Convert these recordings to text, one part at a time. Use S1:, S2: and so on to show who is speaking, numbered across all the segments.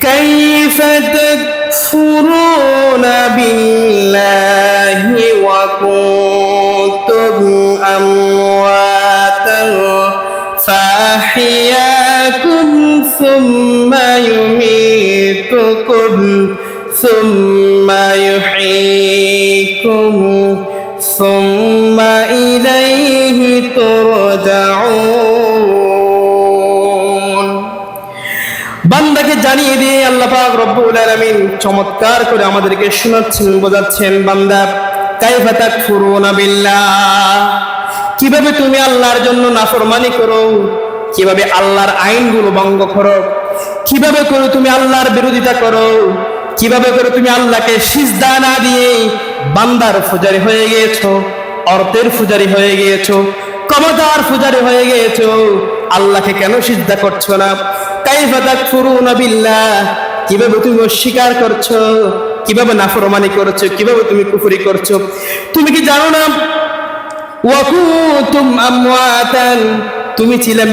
S1: كيف تكفرون بالله وكنتم أمواتا فأحياكم ثم يميتكم ثم বান্দাকে জানিয়ে দিয়ে আল্লাহ পাক রব্বুল আলামিন চমৎকার করে আমাদেরকে শোনাচ্ছেন, বোঝাচ্ছেন, বান্দা, কাইফা তাকফুরুনা বিল্লাহ। কীভাবে তুমি আল্লাহর জন্য নাফরমানি করো? কীভাবে আল্লাহর আইনগুলো ভঙ্গ করো? কীভাবে করে তুমি আল্লাহর বিরোধিতা করো? কীভাবে করে তুমি আল্লাহকে সিজদা না দিয়ে বান্দার ফুজারি হয়ে গিয়েছো, অর্থের ফুজারি হয়ে গিয়েছো, ক্ষমতার ফুজারি হয়ে গিয়েছো? আল্লাহকে কেন সিজদা করছ না? কীভাবে তুমি অস্বীকার করছ? কীভাবে নাফরমানি করছ? কীভাবে তুমি করছ? তুমি কি জানো না? তুমি ছিলে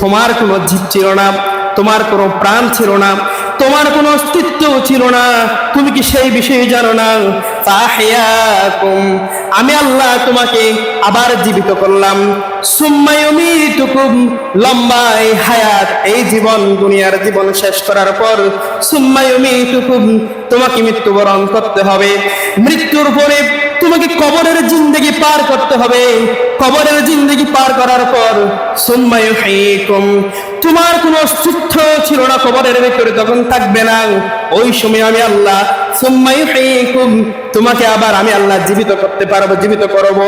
S1: তোমার কোনো জীব ছিল না। তোমার কোনো প্রাণ ছিল না। তোমার কোনো অস্তিত্ব ছিল না। তুমি কি সেই বিষয়ে জানো না? আমি আল্লাহ তোমাকে আবার জীবিত করলাম। সুম্মায়ুমিতুকুম লম্বা এই হায়াত, এই জীবন, দুনিয়ার জীবন শেষ করার পর সুম্মায়ুমিতুকুম তোমাকে মৃত্যুবরণ করতে হবে। মৃত্যুর পরে তোমাকে কবরের জিন্দগি পার করতে হবে। কবরের জিন্দগি পার করার পর সুম্মায়ুহীকুম তোমার কোনো অস্তিত্ব ছিল না কবরের ভিতরে, তখন থাকবে না। ওই সময় আমি আল্লাহ তোমাকে আবার আমি আল্লাহ জীবিত করতে পারব, জীবিত করব।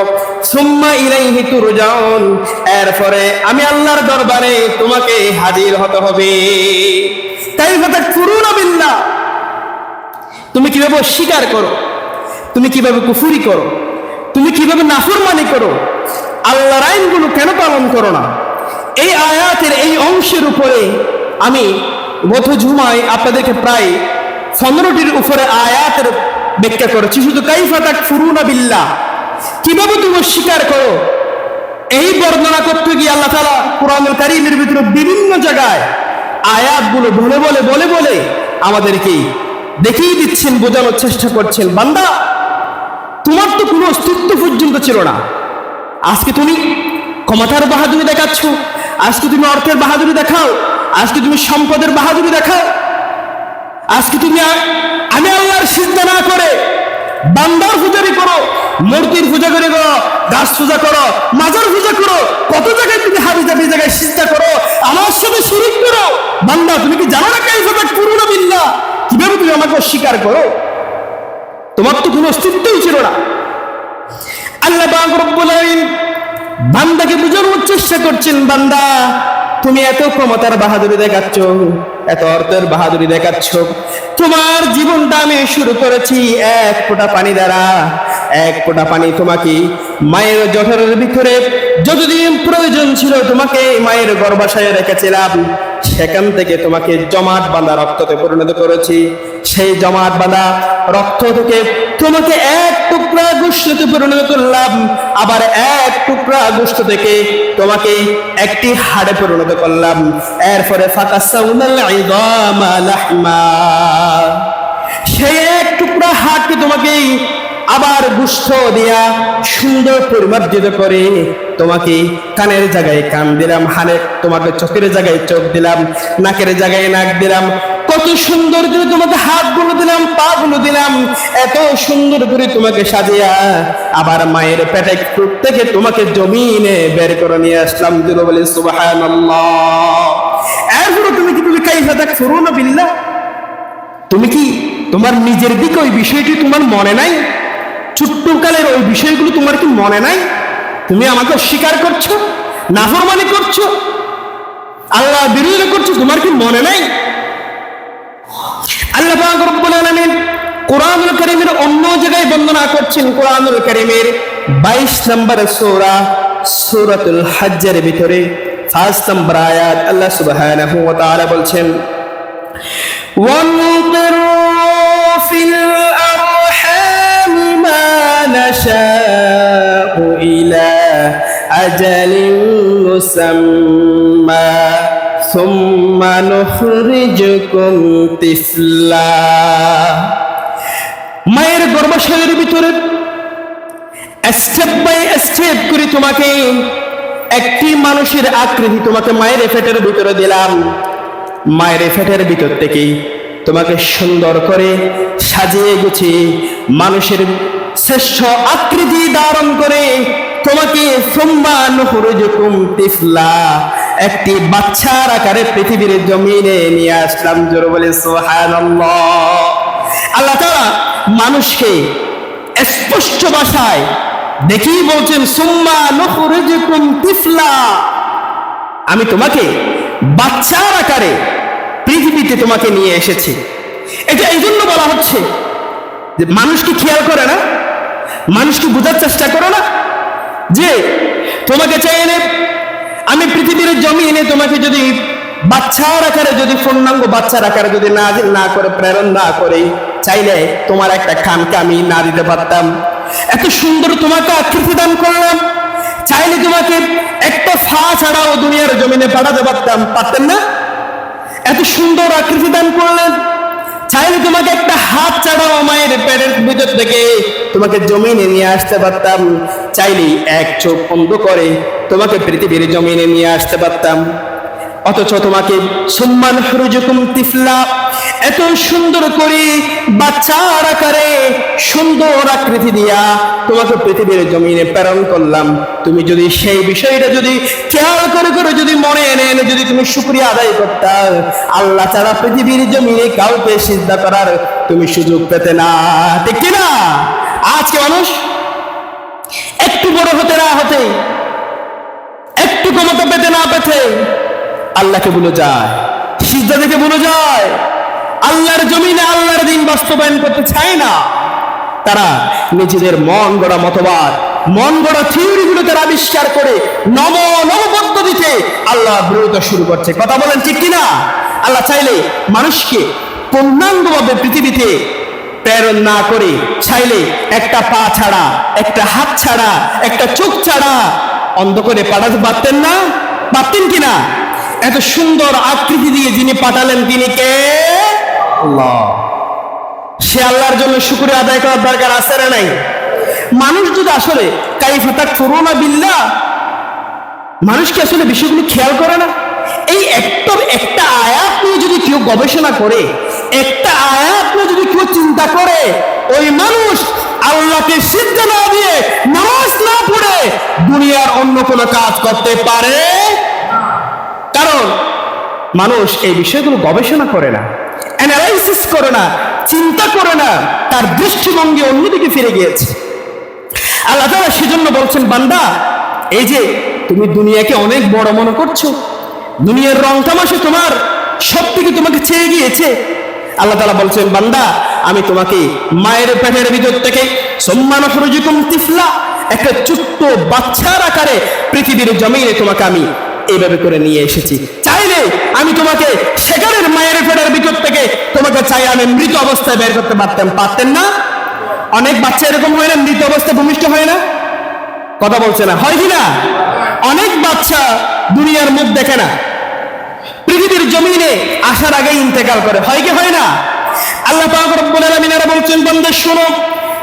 S1: এরপরে আমি আল্লাহর দরবারে তোমাকে হাজির হতে হবে। কাইফা তাকফুরুনা বিল্লাহ। তুমি কীভাবে অস্বীকার করো? তুমি কীভাবে কুফুরি করো? তুমি কীভাবে নাফরমানি করো? আল্লাহর আইনগুলো কেন পালন করো না? এই আয়াতের এই অংশের উপরে আমি গত ঝুমায় আপনাদেরকে প্রায় পনেরোটির উপরে আয়াতের ব্যাখ্যা করেছি। শুধু তাক ফুরুনা বিল্লাহ। কীভাবে তুমি স্বীকার করো? এই বর্ণনা করতে গিয়ে আল্লাহ তালা কোরআনুল কারিমের ভিতরে বিভিন্ন জায়গায় আয়াতগুলো বলে বলে বলে বলে আমাদেরকে দেখিয়ে দিচ্ছেন, বোঝানোর চেষ্টা করছেন। বান্দা, তোমার তো কোনো অস্তিত্ব পর্যন্ত ছিল না। আজকে তুমি ক্ষমতার বাহাদুরি দেখাচ্ছ। আজকে তুমি অর্থের বাহাদুরি দেখাও। আজকে তুমি সম্পদের বাহাদুরি দেখাও। আজকে তুমি আমি আল্লাহর সিদ্ধা না করে বান্দার পূজারি করো মূর্তির পূজা করে করো, গাছ পূজা করো, মাজার পূজা করো, কত জায়গায় তুমি হাবি জাবি জায়গায় সিদ্ধা করো, আমার সাথে শরীর করো। বান্দা, তুমি কি জানো না কাইফাতা পুরোনো বিল্লা কীভাবে তুমি আমাকে অস্বীকার করো? তোমার তো কোনো অস্তিত্বই ছিল না। আল্লাহ রব্বুল আলামিন বান্দাকে বোঝানোর চেষ্টা করছেন, বান্দা, তুমি এত ক্ষমতার বাহাদুরি দেখাচ্ছ, এত অর্থের বাহাদুরি দেখাচ্ছ, তোমার জীবনটা আমি শুরু করেছি এক ফোঁটা পানি দ্বারা। এক ফোঁটা পানি তোমাকে মায়ের জঠরের ভিতরে যতদিন প্রয়োজন ছিল তোমাকে মায়ের গর্ভাশয়ে রেখেছিলাম। সেখান থেকে তোমাকে জমাট বাঁধা রক্ততে পরিণত করেছি। সেই জমাট বাঁধা রক্ত থেকে তোমাকে এক টুকরা গোষ্ঠতে পরিণত করলাম। আবার এক টুকরা গোষ্ঠ থেকে তোমাকে একটি হাড়ে পরিণত করলাম। এরপরে ফাঁকা সেই এক টুকরা হাড়কে তোমাকে আবার গুষ্ঠ দিয়া সুন্দর পরিমার্জিত করে তোমাকে কানের জায়গায় কান দিলাম হানে তোমাকে চোখের জায়গায় চোখ দিলাম, নাকের জায়গায় নাক দিলাম কত সুন্দর করে তোমাকে হাতগুলো দিলাম পা গুলো দিলাম, এত সুন্দর করে তোমাকে সাজিয়া আবার মায়ের পেটে কূপ থেকে তোমাকে জমিনে বের করে নিয়ে আসলাম। দিল বলে তুমি কি, তুমি তুমি কি তোমার নিজের দিকে ওই বিষয়টি তোমার মনে নাই? ছোট্টকালের ওই বিষয়গুলো তোমার কি মনে নাই? তুমি আমাকে অস্বীকার করছ? নাফরমানি করছ? আল্লাহ বিরোধিতা করছ? তোমার কি মনে নাই? আল্লাহ পাক রব্বুল আলামিন কোরআনুল কারীমের অন্য জায়গায় বর্ণনা করছেন কোরআনুল কারীমের 22 নম্বর সূরা সূরাতুল হজ্জের ভিতরে ফার্স্ট নম্বর আয়াত আল্লাহ সুবহানাহু ওয়া তাআলা বলছেন ونقر في الأرحام ما نشاء إلى أجل مسمى ثم نخرجكم طفلا মায়ের গর্ভাশয়ের ভিতরে স্টেপ বাই স্টেপ করে তোমাকে একটি মানুষের আকৃতি তোমাকে মায়ের ফেটের ভিতরে দিলাম মায়ের ফেটের ভিতর থেকে তোমাকে সুন্দর করে সাজিয়ে গুছিয়ে মানুষের শ্রেষ্ঠ আকৃতি ধারণ করে তোমাকে সম্মান হরুজুকুম তিফলা একটি বাচ্চার আকারে পৃথিবীর জমিনে নিয়ে আসলাম। জোর বলে সোহান আল্লাহ তাআলা মানুষকে স্পষ্ট ভাষায় দেখি বলছেন, সুম্মা নখরুজুকুম তিফলা আমি তোমাকে বাচ্চার আকারে পৃথিবীতে তোমাকে নিয়ে এসেছি। এটা এই জন্য বলা হচ্ছে যে মানুষকে খেয়াল করে না? মানুষকে বোঝার চেষ্টা করো না? যে তোমাকে চাইলে আমি পৃথিবীর জমিনে তোমাকে যদি বাচ্চার আকারে যদি পূর্ণাঙ্গ বাচ্চার আকারে যদি না না করে, প্রেরণ না করে, চাইলে তোমার একটা খানকে আমি না দিতে পারতাম। এত সুন্দর তোমাকে আকৃতি দান করলাম। চাইলে তোমাকে একটা ফা ছাড়াও দুনিয়ার জমিনে পাঠাতে পারতাম। পারতেন না? এত সুন্দর আকৃতি দান করলেন। চাইলে তোমাকে একটা হাত ছাড়াও মায়ের পেটের ভিতর থেকে তোমাকে জমিনে নিয়ে আসতে পারতাম। চাইলেই এক চোখ বন্ধ করে তোমাকে পৃথিবীর জমিনে নিয়ে আসতে পারতাম। অথচ তোমাকে সম্মান হরুজুকুম তিফলা, এত সুন্দর করে বাচ্চার আকারে সুন্দর আকৃতি দিয়া তোমাকে পৃথিবীর জমিনে প্রেরণ করলাম। তুমি যদি সেই বিষয়টা যদি খেয়াল করে করে যদি মনে এনে এনে যদি তুমি শুক্রিয়া আদায় করতা, আল্লাহ ছাড়া পৃথিবীর জমিনে কাউকে সিদ্ধা করার তুমি সুযোগ পেতে না। ঠিক কিনা? আজকে মানুষ? একটু বড় হতে না হতে, একটু ক্ষমতা পেতে না পেতে আল্লাহকে ভুলে যায়, সিজদা থেকে ভুলে যায়। আল্লাহর জমিনে আল্লাহর দিন বাস্তবায়ন করতে চায় না। তারা নিজেদের মন গড়া মতবাদ, মন গড়া থিওরি গুলো তারা আবিষ্কার করে নব নব পদ্ধতিতে আল্লাহ বিরোধিতা শুরু করছে। কথা বলেন ঠিক কিনা? আল্লাহ চাইলে মানুষকে পূর্ণাঙ্গভাবে পৃথিবীতে প্রেরণ না করে, চাইলে একটা পা ছাড়া, একটা হাত ছাড়া, একটা চোখ ছাড়া অন্ধ করে পাঠাতে পারতেন না? পারতেন কিনা এত সুন্দর আকৃতি দিয়ে যিনি পাঠালেন, তিনি কে? সে আল্লাহর জন্য শুক্রিয়া আদায় করার দরকার আছে না নাই? মানুষ যদি আসলে কাইফাতাক ফুরোনা বিল্লাহ, মানুষ কি আসলে বিষয়গুলো খেয়াল করে না? এই একটা একটা আয়াত নিয়ে যদি কেউ গবেষণা করে, একটা আয়াত নিয়ে যদি কেউ চিন্তা করে, ওই মানুষ আল্লাহকে সিদ্ধ না দিয়ে নামাজ না পড়ে দুনিয়ার অন্য কোনো কাজ করতে পারে? কারণ মানুষ এই বিষয়গুলো গবেষণা করে না অ্যানালাইসিস করে না, চিন্তা করে না, তার দৃষ্টিভঙ্গি অন্যদিকে ফিরে গিয়েছে। আল্লাহ তাআলা সেজন্য বলছেন, বান্দা, এই যে তুমি দুনিয়াকে অনেক বড় মনে করছ, দুনিয়ার রং তামাশে তোমার সব থেকে তোমাকে চেয়ে গিয়েছে আল্লাহ তাআলা বলছেন, বান্দা, আমি তোমাকে মায়ের পেটের ভিতর থেকে সম্মান তিফলা একটা ছোট্ট বাচ্চার আকারে পৃথিবীর জমিনে তোমাকে আমি এইভাবে করে নিয়ে এসেছি। চাইলে আমি তোমাকে সেখানের মায়ের পেটের ভিতর থেকে তোমাকে চাই আমি মৃত অবস্থায় বের করতে পারতাম। পারতেন না? অনেক বাচ্চা এরকম হয় না, মৃত অবস্থায় ভূমিষ্ঠ হয় না? কথা বলছে না। হয় কি না? অনেক বাচ্চা দুনিয়ার মুখ দেখে না। জমিনে আসার আগে ইন্তেকাল করে হয় কি হয় না আল্লাহ পাক রব্বুল আলামিন আর বলছেন বান্দা শোনো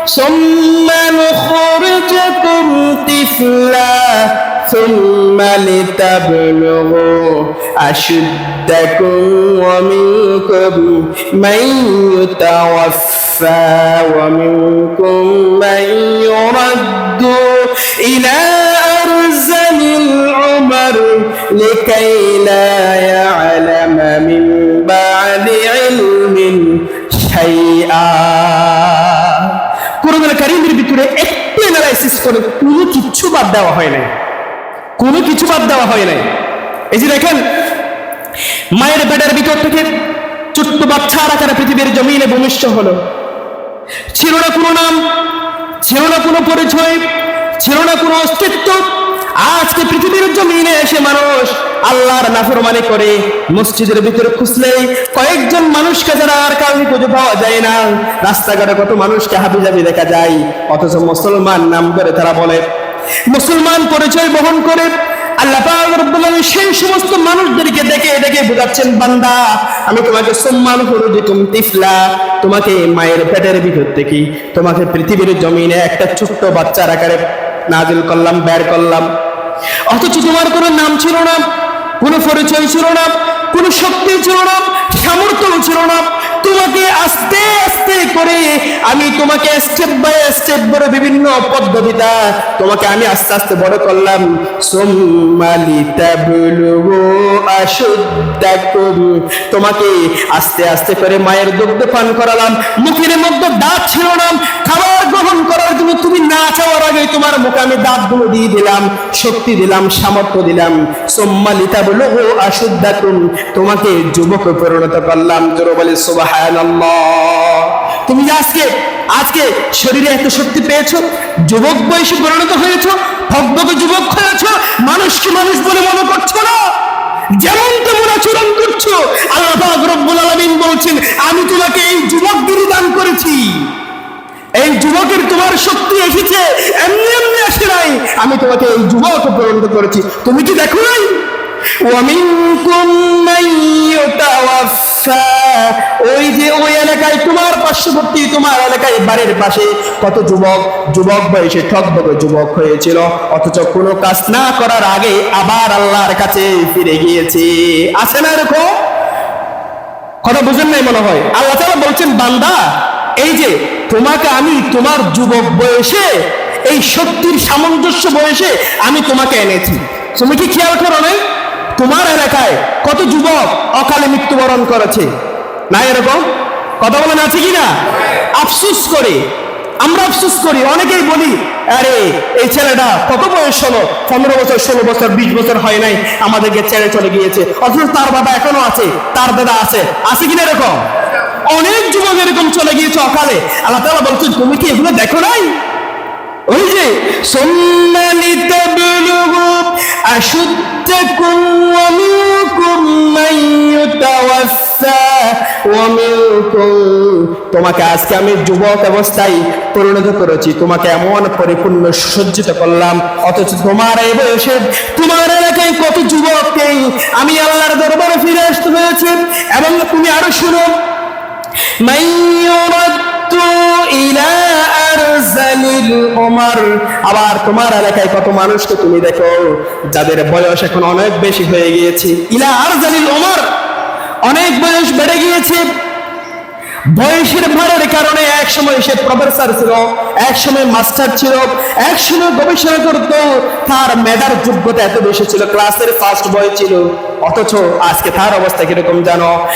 S1: ثم نخرجكم طفلا ثم لتبلغوا أشدكم ومنكم من يتوفى ومنكم من يرد إلى لكي لا يعلم من بعد علم شيئا কোরআন কারিমের ভিতরে একটু অ্যানালাইসিস করে কোনো কিচ্ছু বাদ দেওয়া হয় নাই কোনো কিছু বাদ দেওয়া হয় নাই এই যে দেখেন মায়ের পেটের ভিতর থেকে ছোট্ট বাচ্চার আকারে পৃথিবীর জমিনে ভূমিষ্ঠ হলো ছিল না কোনো নাম ছিল না কোনো পরিচয় ছিল না কোনো অস্তিত্ব আজকে পৃথিবীর জমিনে এসে মানুষ আল্লাহর নাফরমানি করে, মসজিদের ভিতরে খুঁজলেই কয়েকজন মানুষকে যারা আর কাউকে খুঁজে পাওয়া যায় না, রাস্তাঘাটে কত মানুষকে হাবিজাবি দেখা যায়, অথচ মুসলমান নাম করে তারা বলে। মুসলমান পরিচয় বহন করে, আল্লাহ সেই সমস্ত মানুষদেরকে ডেকে ডেকে বোঝাচ্ছেন, বান্দা, আমি তোমাকে সম্মান দিতুম তিফলা তোমাকে মায়ের পেটের ভিতর থেকে, তোমাকে পৃথিবীর জমিনে একটা ছোট্ট বাচ্চার আকারে নাজিল করলাম, বের করলাম। অথচ তোমার কোনো নাম ছিল না, কোনো পরিচয় ছিল না, কোনো শক্তি ছিল না, সামর্থ্য ছিল না। তোমাকে আস্তে আস্তে করে আমি তোমাকে স্টেপ বাই স্টেপ করে বিভিন্ন পদ্ধতিটা তোমাকে আমি আস্তে আস্তে বড় করলাম। তোমাকে আস্তে আস্তে করে মায়ের দুগ্ধ পান করালাম। মুখের মধ্যে দাঁত ছিল না, খাবার গ্রহণ করার জন্য তুমি না চাওয়ার আগে তোমার মুখে আমি দাঁতগুলো দিয়ে দিলাম, শক্তি দিলাম, সামর্থ্য দিলাম। সোম্মালিতা বলো ও আশুদ্দাকুম, তোমাকে যুবকে পরিণত করলাম। জোর বলে তুমি আজকে আজকে শরীরে এত শক্তি পেয়েছ, যুবক বয়সে পরিণত হয়েছো ভক্তকে যুবক হয়েছো, মানুষকে মানুষ বলে মনে করছ না? যেমন তেমন আচরণ করছ, আল্লাহ রব্বুল আলামিন বলছেন, আমি তোমাকে এই যুবকগিরি দান করেছি। তোমার শক্তি এসেছে, এমনি এমনি আসে নাই। আমি তোমাকে এই যুবক পরিণত করেছি। তুমি কি দেখো নাই? ওই যে ওই এলাকায় তোমার পার্শ্ববর্তী, তোমার এলাকায় বাড়ির পাশে কত যুবক যুবক বয়সে ঠকভাবে যুবক হয়েছিল। অথচ কোনো কাজ না করার আগে আবার আল্লাহর কাছে ফিরে গিয়েছে। আসে না এরকম? কথা বুঝেন নাই মনে হয়? আল্লাহ তারা বলছেন, বান্দা এই যে তোমাকে আমি তোমার যুবক বয়সে, এই শক্তির সামঞ্জস্য বয়সে আমি তোমাকে এনেছি। তুমি কি খেয়াল করো নাই? তোমার এলাকায় কত যুবক অকালে মৃত্যুবরণ করেছে? না এরকম? কথা বলেন আছে কি না আফসুস করে। আমরা আফসুস করি, অনেকেই বলি, আরে, এই ছেলেটা কত বয়স হলো? পনেরো বছর, ষোলো বছর, বিশ বছর হয় নাই, আমাদেরকে ছেড়ে চলে গিয়েছে। অথচ তার বাবা এখনও আছে, তার দাদা আছে। আছে কিনা এরকম? অনেক যুবক এরকম চলে গিয়েছে অকালে। আল্লাহ তাআলা বলছেন, তুমি কি এগুলো দেখো নাই? ওই যে, সম্মানিত মান তোমাকে আজকে আমি যুবক অবস্থায় পরিণত করেছি। তোমাকে এমন পরিপূর্ণ সজ্জিত করলাম। অথচ তোমার এই বয়সে, তোমার এলাকায় কত যুবককেই আমি আল্লাহর দরবারে ফিরে আসতে হয়েছে এবং তুমি আরও শুনো من يرد إلى أرذل العمر আবার তোমার এলাকায় কত মানুষকে তুমি দেখো যাদের বয়স এখন অনেক বেশি হয়ে গিয়েছে ইলা আরজালিল ওমর অনেক বয়স বেড়ে গিয়েছে বয়সের ভারের কারণে এক সময় সে প্রফেসর ছিল এক সময় মাস্টার ছিল এক সময় গবেষণা করত, তার মেধার যোগ্যতা এত বেশি ছিল ক্লাসের ফার্স্ট বয় ছিল। অথচ আজকে তার অবস্থা কীরকম জানো?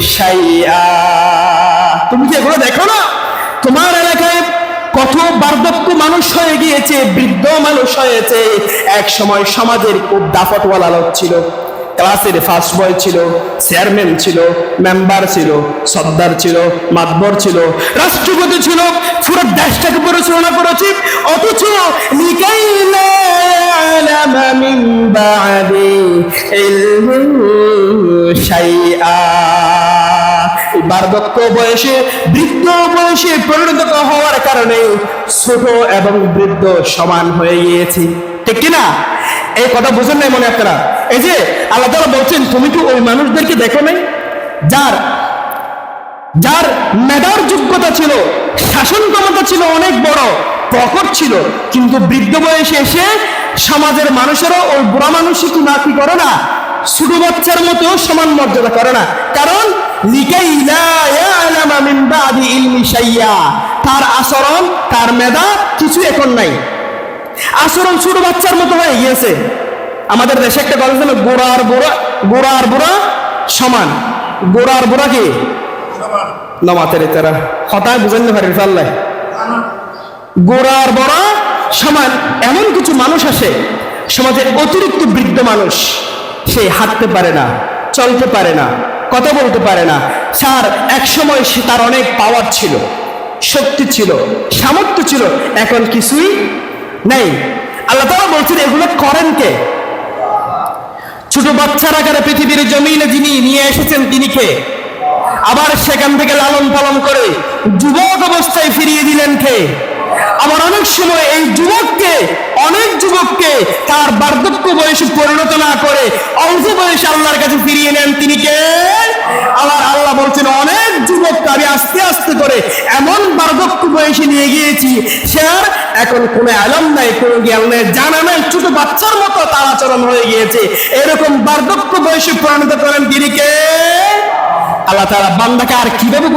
S1: শাইআ। তুমি কি এগুলো দেখো না? তোমার কত বার্ধক্য মানুষ হয়ে গিয়েছে, বৃদ্ধ মানুষ হয়েছে। এক সময় সমাজের খুব দাফটওয়ালা লোক ছিল। ক্লাসের ফার্স্ট বয় ছিল চেয়ারম্যান ছিল মেম্বার ছিল, সর্দার ছিল, মাতবর ছিল, রাষ্ট্রপতি ছিল, পুরো দেশটাকে পরিচালনা করেছে। অথচ বার্ধক্য বয়সে, বৃদ্ধ বয়সে পরিণত হওয়ার কারণে ছোট এবং বৃদ্ধ সমান হয়ে গিয়েছে। ঠিক কিনা? এই কথা বুঝেন নাই মনে আপনারা? এই যে আল্লাহ তাআলা বলছেন, তুমি কি ওই মানুষদেরকে দেখো নাই? যার যার মেধার যোগ্যতা ছিল, শাসন ক্ষমতা ছিল অনেক বড় প্রকট ছিল, কিন্তু বৃদ্ধ বয়সে এসে সমাজের মানুষেরও ওই বুড়া মানুষই কি না কি করে না? ছোট বাচ্চার মতো সমান মর্যাদা করে না। কারণ তার আচরণ তার মেধা কিছু এখন নাই। আচরণ ছোট বাচ্চার মতো হয়ে গিয়েছে। আমাদের দেশে একটা গল্প ছিল গোড়ার বুড়া গোড়ার বুড়া সমান। গোড়ার বুড়া কি? নমাতের তারা হঠাৎ বুঝেন না পারেন গোড়ার বড়া সমান এমন কিছু মানুষ আসে সমাজে অতিরিক্ত বৃদ্ধ মানুষ। সে হাঁটতে পারে না চলতে পারে না। কথা বলতে পারে না। স্যার, এক সময় সে তার অনেক পাওয়ার ছিল, শক্তি ছিল, সামর্থ্য ছিল, এখন কিছুই নেই। আল্লাহ তাআলা বলছেন, এগুলো করেন কে? ছোট বাচ্চার আকারে পৃথিবীর জমিনে যিনি নিয়ে এসেছেন, তিনি কে? আবার সেখান থেকে লালন পালন করে যুবক অবস্থায় ফিরিয়ে দিলেন কে? আবার অনেক সময় এই যুবককে, অনেক যুবককে তার বার্ধক্য বয়সে পরিণত না করে অল্প বয়সে আল্লাহর কাছে ফিরিয়ে নেন। তিনি কে? আবার আল্লাহ বলছেন, অনেক যুবককে আমি আস্তে আস্তে করে এমন বার্ধক্য বয়সে নিয়ে গিয়েছি, সে আর এখন কোনো আলম নাই, কোনো জ্ঞান নেই, জানা নাই, ছোট বাচ্চার মতো তার আচরণ হয়ে গিয়েছে। এরকম বার্ধক্য বয়সে পরিণত করেন তিনি কে? আল্লাহ তারা বান্দাকে আর কীভাবে